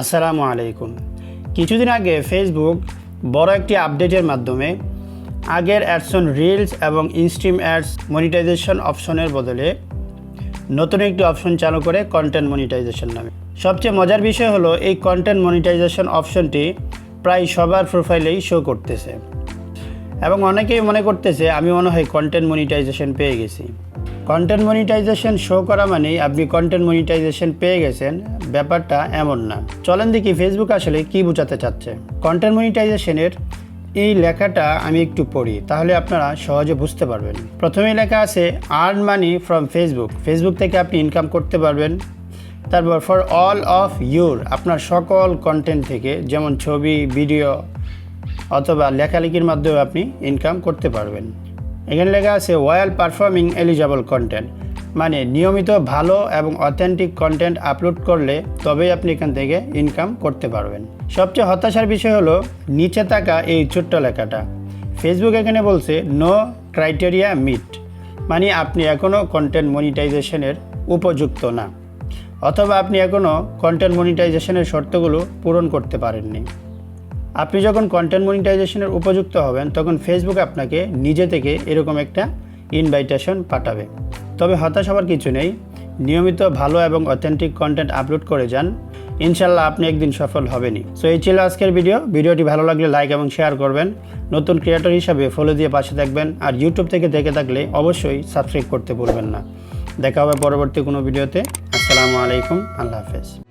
আসসালামু আলাইকুম। কিছুদিন আগে ফেসবুক বড় একটি আপডেটের মাধ্যমে আগের অ্যাডসন রিলস এবং ইনস্ট্রিম অ্যাডস মনিটাইজেশন অপশনের বদলে নতুন একটি অপশন চালু করে কন্টেন্ট মনিটাইজেশন নামে। সবচেয়ে মজার বিষয় হলো, এই কন্টেন্ট মনিটাইজেশন অপশনটি প্রায় সবার প্রোফাইলেই শো করতেছে। এবং অনেকেই মনে করতেছে, আমি মনে হয় কন্টেন্ট মনিটাইজেশন পেয়ে গেছি। কন্টেন্ট মনিটাইজেশন শো করা মানেই আপনি কন্টেন্ট মনিটাইজেশন পেয়ে গেছেন ব্যাপারটা এমন না। চলেন দেখি ফেসবুক আসলে কি বোঝাতে চাচ্ছে। কন্টেন্ট মনিটাইজেশনের এই লেখাটা আমি একটু পড়ি, তাহলে আপনারা সহজে বুঝতে পারবেন। প্রথমে লেখা আছে earn money from Facebook Facebook থেকে আপনি ইনকাম করতে পারবেন। তারপর ফর অল অফ ইউর আপনার সকল কন্টেন্ট থেকে, যেমন ছবি ভিডিও অথবা লেখালেখির মাধ্যমে আপনি ইনকাম করতে পারবেন। এখানে লেখা আছে ওয়াল পারফর্মিং এলিজাবল কন্টেন্ট মানে নিয়মিত ভালো এবং অথেন্টিক কন্টেন্ট আপলোড করলে তবেই আপনি এখান থেকে ইনকাম করতে পারবেন। সবচেয়ে হতাশার বিষয় হলো নিচে থাকা এই ছোট্ট লেখাটা। ফেসবুক এখানে বলছে নো ক্রাইটেরিয়া মিট মানে আপনি এখনও কন্টেন্ট মনিটাইজেশনের উপযুক্ত না। অথবা আপনি এখনও কন্টেন্ট মনিটাইজেশনের শর্তগুলো পূরণ করতে পারেননি। আপনি যখন কন্টেন্ট মনিটাইজেশনের উপযুক্ত হবেন, তখন ফেসবুক আপনাকে নিজে থেকে এরকম একটা ইনভাইটেশন পাঠাবে। তবে হতাশ হওয়ার কিছু নেই। নিয়মিত ভালো এবং অথেন্টিক কন্টেন্ট আপলোড করে যান। ইনশাল্লাহ আপনি একদিন সফল হবেনি সো এই ছিল আজকের ভিডিও ভিডিওটি ভালো লাগলে লাইক এবং শেয়ার করবেন। নতুন ক্রিয়েটর হিসাবে ফলো দিয়ে পাশে থাকবেন। আর ইউটিউব থেকে দেখে থাকলে অবশ্যই সাবস্ক্রাইব করতে ভুলবেন না। দেখা হবে পরবর্তী কোনো ভিডিওতে আসসালামু আলাইকুম। আল্লাহ হাফেজ।